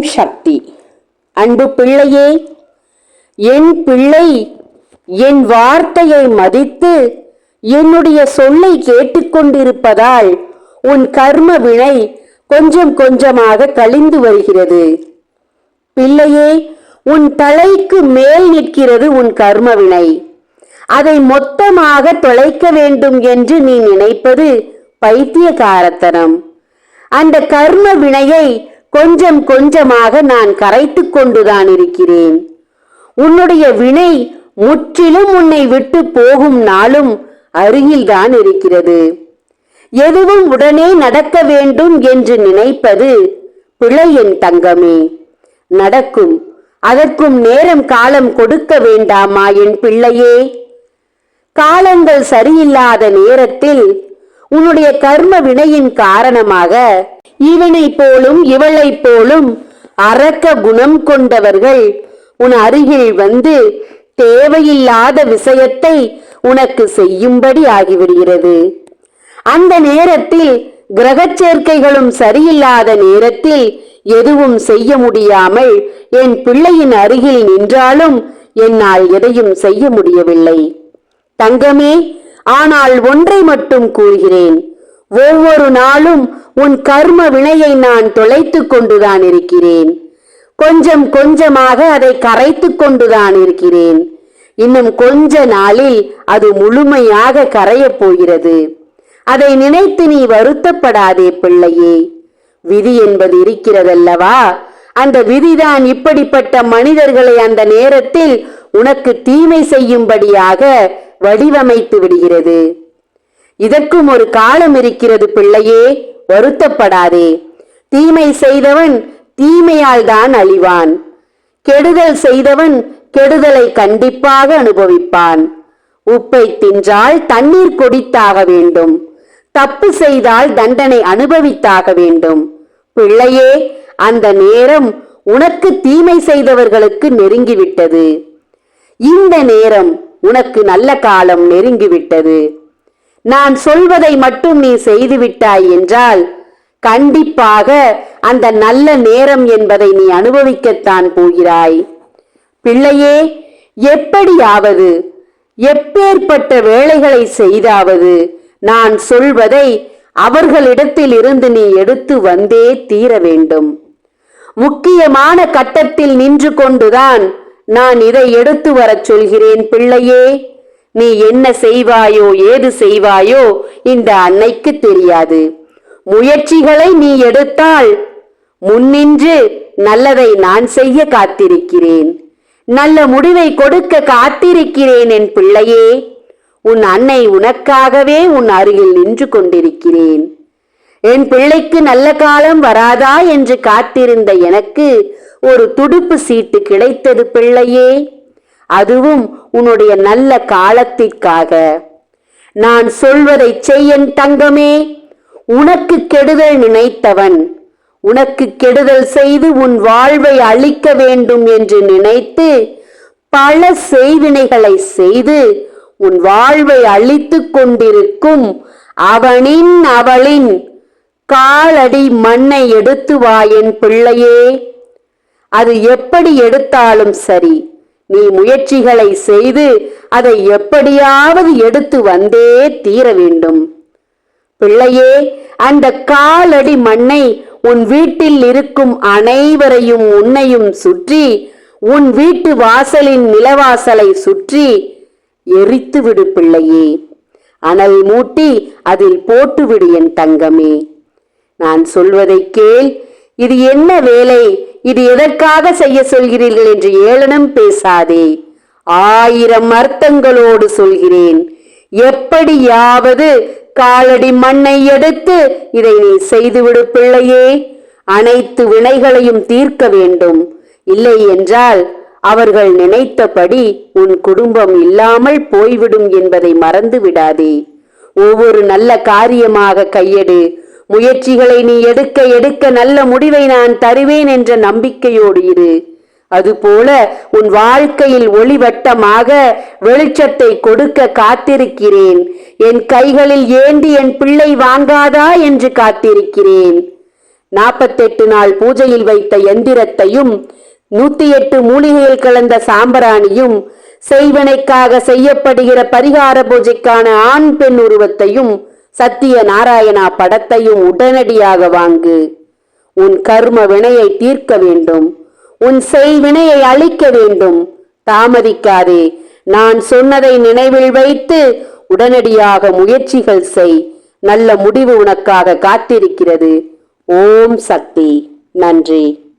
ஓம் சக்தி. அன்பு பிள்ளையே என் பிள்ளை என் வார்த்தையை மதித்து என்னுடைய சொல்லை கேட்டுக்கொண்டிருப்பதால் உன் கர்ம வினை கொஞ்சம் கொஞ்சமாக கழிந்து வருகிறது. பிள்ளையே உன் தலைக்கு மேல் நிற்கிறது உன் கர்ம வினை. அதை மொத்தமாக தொலைக்க வேண்டும் என்று நீ நினைப்பது பைத்தியகாரத்தனம். அந்த கர்ம வினையை கொஞ்சம் கொஞ்சமாக நான் கரைத்து கொண்டுதான் இருக்கிறேன். உன்னுடைய வினை முற்றிலும் உன்னை விட்டு போகும் நாளும் அருகில்தான் இருக்கிறது. எதுவும் உடனே நடக்க வேண்டும் என்று நினைப்பது பிழை என் தங்கமே. நடக்கும். அதற்கும் நேரம் காலம் கொடுக்க வேண்டாமா என் பிள்ளையே? காலங்கள் சரியில்லாத நேரத்தில் உன்னுடைய கர்ம வினையின் காரணமாக இவனை போலும் இவளைப் போலும் அரக்க குணம் கொண்டவர்கள் உன் அருகில் வந்து தேவையில்லாத விஷயத்தை உனக்கு செய்யும்படி ஆகிவிடுகிறது. அந்த நேரத்தில் கிரகச் சேர்க்கைகளும் சரியில்லாத நேரத்தில் எதுவும் செய்ய முடியாமல் என் பிள்ளையின் அருகில் நின்றாலும் என்னால் எதையும் செய்ய முடியவில்லை. தங்கமே ஆனால் ஒன்றை மட்டும் கூறுகிறேன். ஒவ்வொரு நாளும் உன் கர்ம வினையை நான் தொலைத்துக் கொண்டுதான் இருக்கிறேன். கொஞ்சம் கொஞ்சமாக அதை கரைத்துக் கொண்டுதான் இருக்கிறேன். இன்னும் கொஞ்ச நாளில் அது முழுமையாக கரையப் போகிறது. அதை நினைத்து நீ வருத்தப்படாதே பிள்ளையே. விதி என்பது இருக்கிறதல்லவா? அந்த விதிதான் இப்படிப்பட்ட மனிதர்களை அந்த நேரத்தில் உனக்கு தீமை செய்யும்படியாக வடிவமைத்து விடுகிறது. இதற்கும் ஒரு காலம் இருக்கிறது பிள்ளையே வருத்தப்படாதே. தீமை செய்தவன் தீமையால் தான் அழிவான். கெடுதல் செய்தவன் கெடுதலை கண்டிப்பாக அனுபவிப்பான். உப்பை தின்றால் தண்ணீர் குடித்தாக வேண்டும். தப்பு செய்தால் தண்டனை அனுபவித்தாக வேண்டும். பிள்ளையே அந்த நேரம் உனக்கு தீமை செய்தவர்களுக்கு நெருங்கிவிட்டது. இந்த நேரம் உனக்கு நல்ல காலம் நெருங்கிவிட்டது. நான் சொல்வதை மட்டும் நீ செய்துவிட்டாய் என்றால் கண்டிப்பாக அந்த நல்ல நேரம் என்பதை நீ அனுபவிக்கத்தான் போகிறாய். பிள்ளையே எப்படியாவது எப்பேற்பட்ட வேலைகளை செய்தாவது நான் சொல்வதை அவர்களிடத்தில் இருந்து நீ எடுத்து வந்தே தீர வேண்டும். முக்கியமான கட்டத்தில் நின்று கொண்டுதான் நான் இதை எடுத்து வரச் சொல்கிறேன் பிள்ளையே. நீ என்ன செய்வாயோ ஏது செய்வாயோ இந்த அன்னைக்கு தெரியாது. முயற்சிகளை நீ எடுத்தால் முன்னின்று நல்லதை நான் செய்ய காத்திருக்கிறேன். நல்ல முடிவை கொடுக்க காத்திருக்கிறேன் என் பிள்ளையே. உன் அன்னை உனக்காகவே உன் அருகில் நின்று கொண்டிருக்கிறேன். என் பிள்ளைக்கு நல்ல காலம் வராதா என்று காத்திருந்த எனக்கு ஒரு துடுப்பு சீட்டு கிடைத்தது பிள்ளையே. அதுவும் உன்னுடைய நல்ல காலத்திற்காக. நான் சொல்வதை செய்யன் தங்கமே. உனக்கு கெடுதல் நினைத்தவன் உனக்கு கெடுதல் செய்து உன் வாழ்வை அழிக்க வேண்டும் என்று நினைத்து பல செய்வினைகளை செய்து உன் வாழ்வை அழித்துக் கொண்டிருக்கும் அவனின் அவளின் காலடி மண்ணை எடுத்து வா என் பிள்ளையே. அது எப்படி எடுத்தாலும் சரி. நீ முயற்சிகளை செய்து அதை எப்படியாவது எடுத்து வந்தே தீர வேண்டும். பிள்ளையே அந்த காலடி மண்ணை உன் வீட்டில் இருக்கும் அனைவரையும் உன்னையும் சுற்றி உன் வீட்டு வாசலின் நிலவாசலை சுற்றி எரித்துவிடு பிள்ளையே. அனல் மூட்டி அதில் போட்டுவிடு என் தங்கமே. நான் சொல்வதை கேள். இது என்ன வேலை? இது எதற்காக செய்ய சொல்கிறீர்கள் என்று ஏளனம் பேசாதே. ஆயிரம் அர்த்தங்களோடு சொல்கிறேன். எப்படியாவது காலடி மண்ணை எடுத்து இதை நீ செய்துவிடு பிள்ளையே. அனைத்து வினைகளையும் தீர்க்க வேண்டும். இல்லை என்றால் அவர்கள் நினைத்தபடி உன் குடும்பம் இல்லாமல் போய்விடும் என்பதை மறந்து விடாதே ஒவ்வொரு நல்ல காரியமாக கையெடு. முயற்சிகளை நீ எடுக்க எடுக்க நல்ல முடிவை நான் தருவேன் என்ற நம்பிக்கையோடு இரு. அதுபோல உன் வாழ்க்கையில் ஒளிவட்டமாக வெளிச்சத்தை கொடுக்க காத்திருக்கிறேன். என் கைகளில் ஏந்தி என் பிள்ளை வாங்காதா என்று காத்திருக்கிறேன். நாற்பத்தெட்டு நாள் பூஜையில் வைத்த எந்திரத்தையும் நூத்தி எட்டு மூலிகையில் கலந்த சாம்பராணியும் செய்வனைக்காக செய்யப்படுகிற பரிகார பூஜைக்கான ஆண் பெண் உருவத்தையும் சத்திய நாராயணா படத்தையும் உடனடியாக வாங்கு. உன் கர்ம வினையை தீர்க்க வேண்டும். உன் செய்வினையை அழிக்க வேண்டும். தாமதிக்காதே. நான் சொன்னதை நினைவில் வைத்து உடனடியாக முயற்சிகள் செய். நல்ல முடிவு உனக்காக காத்திருக்கிறது. ஓம் சக்தி. நன்றி.